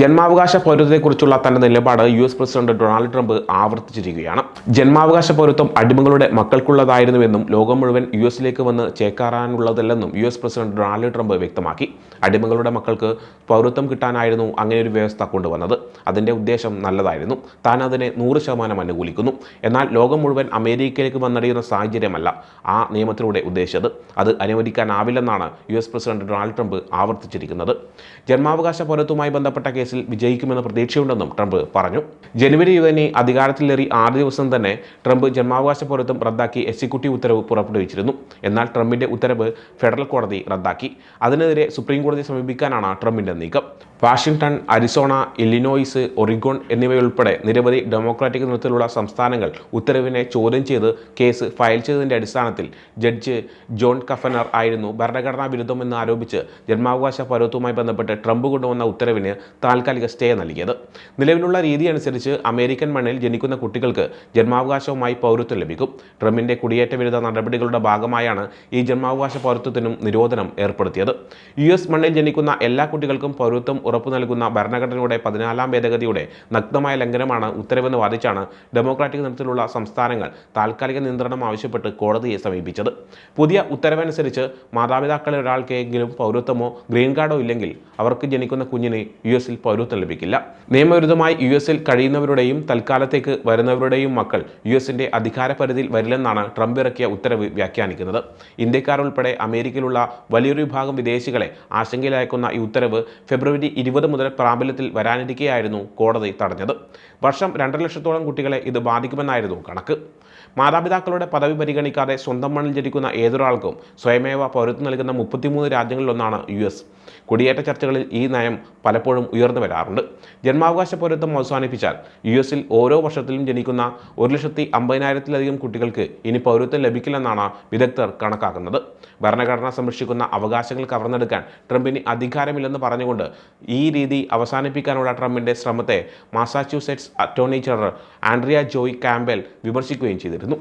ജന്മാവകാശ പൗരത്വത്തെക്കുറിച്ചുള്ള തന്റെ നിലപാട് U S president Donald Trump ആവർത്തിച്ചിരിക്കുകയാണ്. ജന്മാവകാശ പൗരത്വം അടിമകളുടെ മക്കൾക്കുള്ളതായിരുന്നുവെന്നും ലോകം മുഴുവൻ യു എസിലേക്ക് വന്ന് ചേക്കാറാനുള്ളതല്ലെന്നും U S president Donald Trump വ്യക്തമാക്കി. അടിമകളുടെ മക്കൾക്ക് പൗരത്വം കിട്ടാനായിരുന്നു അങ്ങനെ ഒരു വ്യവസ്ഥ കൊണ്ടുവന്നത്. അതിന്റെ ഉദ്ദേശം നല്ലതായിരുന്നു. താൻ അതിനെ നൂറ് ശതമാനം അനുകൂലിക്കുന്നു. എന്നാൽ ലോകം മുഴുവൻ അമേരിക്കയിലേക്ക് വന്നടിയുന്ന സാഹചര്യമല്ല ആ നിയമത്തിലൂടെ ഉദ്ദേശിച്ചത്. അത് അനുവദിക്കാനാവില്ലെന്നാണ് U S president Donald Trump ആവർത്തിച്ചിരിക്കുന്നത്. ജന്മാവകാശ പൗരത്വവുമായി ബന്ധപ്പെട്ട കേസിൽ വിജയിക്കുമെന്ന പ്രതീക്ഷയുണ്ടെന്നും ട്രംപ് പറഞ്ഞു. ജനുവരി ഇരുപതിന് അധികാരത്തിലേറി ആറ് ദിവസം തന്നെ ട്രംപ് ജന്മാവകാശ പൗരത്വം റദ്ദാക്കി എക്സിക്യൂട്ടീവ് ഉത്തരവ് പുറപ്പെടുവിച്ചിരുന്നു. എന്നാൽ ട്രംപിന്റെ ഉത്തരവ് ഫെഡറൽ കോടതി റദ്ദാക്കി. അതിനെതിരെ സുപ്രീം കോടതിയെ സമീപിക്കാനാണ് ട്രംപിന്റെ നീക്കം. വാഷിംഗ്ടൺ അരിസോണ ഇല്ലിനോയിസ് ഒറിഗോൺ എന്നിവയുൾപ്പെടെ നിരവധി ഡെമോക്രാറ്റിക് നിറത്തിലുള്ള സംസ്ഥാനങ്ങൾ ഉത്തരവിനെ ചോദ്യം ചെയ്ത് കേസ് ഫയൽ ചെയ്തതിന്റെ അടിസ്ഥാനത്തിൽ ജഡ്ജ് ജോൺ കഫനർ ആയിരുന്നു ഭരണഘടനാ വിരുദ്ധമെന്ന് ആരോപിച്ച് ജന്മാവകാശ പൗരത്വവുമായി ബന്ധപ്പെട്ട് ട്രംപ് കൊണ്ടുവന്ന ഉത്തരവിന് താൽക്കാലിക സ്റ്റേ നൽകിയത്. നിലവിലുള്ള രീതി അനുസരിച്ച് അമേരിക്കൻ മണ്ണിൽ ജനിക്കുന്ന കുട്ടികൾക്ക് ജന്മാവകാശവുമായി പൗരത്വം ലഭിക്കും. ട്രംപിന്റെ കുടിയേറ്റ വിരുദ്ധ നടപടികളുടെ ഭാഗമായാണ് ഈ ജന്മാവകാശ പൗരത്വത്തിനും നിരോധനം ഏർപ്പെടുത്തിയത്. യു എസ് മണ്ണിൽ ജനിക്കുന്ന എല്ലാ കുട്ടികൾക്കും പൗരത്വം ഉറപ്പു നൽകുന്ന ഭരണഘടനയുടെ പതിനാലാം ഭേദഗതിയുടെ നഗ്നമായ ലംഘനമാണ് ഉത്തരവെന്ന് വാദിച്ചാണ് ഡെമോക്രാറ്റിക് നിറത്തിലുള്ള സംസ്ഥാനങ്ങൾ താൽക്കാലിക നിയന്ത്രണം ആവശ്യപ്പെട്ട് കോടതിയെ സമീപിച്ചത്. പുതിയ ഉത്തരവനുസരിച്ച് മാതാപിതാക്കളിൽ ഒരാൾക്കെങ്കിലും പൗരത്വമോ ഗ്രീൻ കാർഡോ ഇല്ലെങ്കിൽ അവർക്ക് ജനിക്കുന്ന കുഞ്ഞിന് യു എസിൽ പൗരത്വം ലഭിക്കില്ല. നിയമവിരുദ്ധമായി യു എസിൽ കഴിയുന്നവരുടെയും തൽക്കാലത്തേക്ക് വരുന്നവരുടെയും മക്കൾ യു എസിന്റെ അധികാര പരിധിയിൽ വരില്ലെന്നാണ് ട്രംപ് ഇറക്കിയ ഉത്തരവ് വ്യാഖ്യാനിക്കുന്നത്. ഇന്ത്യക്കാർ ഉൾപ്പെടെ അമേരിക്കയിലുള്ള വലിയൊരു വിഭാഗം വിദേശികളെ ആശങ്കയിലാക്കുന്ന ഈ ഉത്തരവ് ഫെബ്രുവരി ഇരുപത് മുതൽ പ്രാബല്യത്തിൽ വരാനിരിക്കെയായിരുന്നു കോടതി തടഞ്ഞത്. വർഷം രണ്ടര ലക്ഷത്തോളം കുട്ടികളെ ഇത് ബാധിക്കുമെന്നായിരുന്നു കണക്ക്. മാതാപിതാക്കളുടെ പദവി പരിഗണിക്കാതെ സ്വന്തം മണ്ണിൽ ജനിക്കുന്ന ഏതൊരാൾക്കും സ്വയമേവ പൗരത്വം നൽകുന്ന മുപ്പത്തിമൂന്ന് രാജ്യങ്ങളിലൊന്നാണ് യു എസ്. കുടിയേറ്റ ചർച്ചകളിൽ ഈ നയം പലപ്പോഴും ഉയർന്നു വരാറുണ്ട്. ജന്മാവകാശ പൗരത്വം അവസാനിപ്പിച്ചാൽ യു എസിൽ ഓരോ വർഷത്തിലും ജനിക്കുന്ന ഒരു ലക്ഷത്തി അമ്പതിനായിരത്തിലധികം കുട്ടികൾക്ക് ഇനി പൗരത്വം ലഭിക്കില്ലെന്നാണ് വിദഗ്ധർ കണക്കാക്കുന്നത്. ഭരണഘടന സംരക്ഷിക്കുന്ന അവകാശങ്ങൾ കവർന്നെടുക്കാൻ ട്രംപിന് അധികാരമില്ലെന്ന് പറഞ്ഞുകൊണ്ട് ഈ രീതി അവസാനിപ്പിക്കാനുള്ള ട്രംപിന്റെ ശ്രമത്തെ Massachusetts attorney general Andrea Joy Campbell വിമർശിക്കുകയും ചെയ്തിരുന്നു.